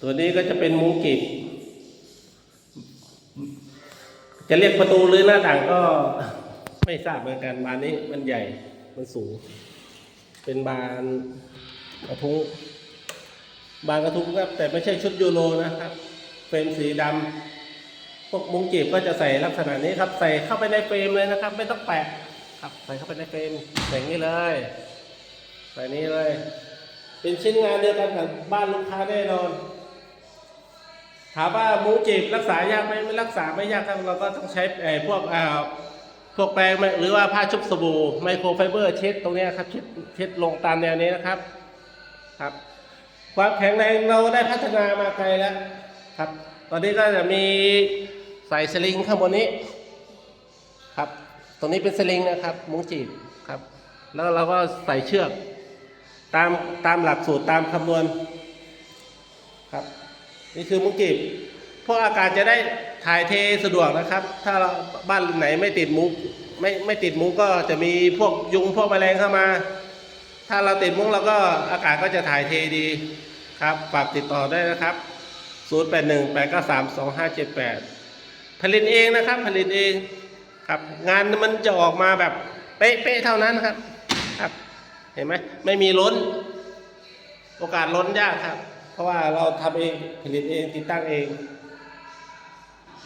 ตัวนี้ก็จะเป็นมุ้งกีบจะเรียกประตูหรือหน้าต่างก็ไม่ทราบเหมือนกันบานนี้มันใหญ่มันสูง เป็นบานกระทุ้งบานกระทุ้งครับ แต่ไม่ใช่ชุดยูโรนะครับเฟรมสีดำพวกมุ้งกีบก็จะใส่ลักษณะนี้ครับ ใส่เข้าไปในเฟรมเลยนะครับ ไม่ต้องแปะครับ ใส่เข้าไปในเฟรมอย่นี้เลยใส่นี้เลย เป็นชิ้นงานเดียวกันกับบ้านลูกค้าแน่นอน ถามว่ามุ้งจีบรักษายากไหมไม่รักษาไม่ยากครับเราก็ต้องใช้พวกพวกแปรงหรือว่าผ้าชุบสบู่ไมโครไฟเบอร์เช็ดตรงนี้ครับเช็ดเช็ดลงตามแนวนี้นะครับครับ ความแข็งแรงเราได้พัฒนามาไกลแล้วครับ ตอนนี้ก็จะมีใส่สลิงข้างบนนี้ครับ ตรงนี้เป็นสลิงนะครับมุ้งจีบครับ แล้วเราก็ใส่เชือก ตามตามหลักสูตรตามคำนวณครับ นี่คือมุ้งกีบเพราะอากาศจะได้ถ่ายเทสะดวกนะครับ ถ้าบ้านไหนไม่ติดมุ้งไม่ไม่ติดมุ้งก็จะมีพวกยุงพวกแมลงเข้ามา ถ้าเราติดมุ้งเราก็อากาศก็จะถ่ายเทดีครับฝากติดต่อได้นะครับ 081 893 2578 ผลิตเองนะครับ ผลิตเองครับ งานมันจะออกมาแบบเป๊ะๆเท่านั้นครับครับ เห็นไหมไม่มีล้น โอกาสล้นยากครับ เพราะว่าเราทำเองผลิตเองติดตั้งเอง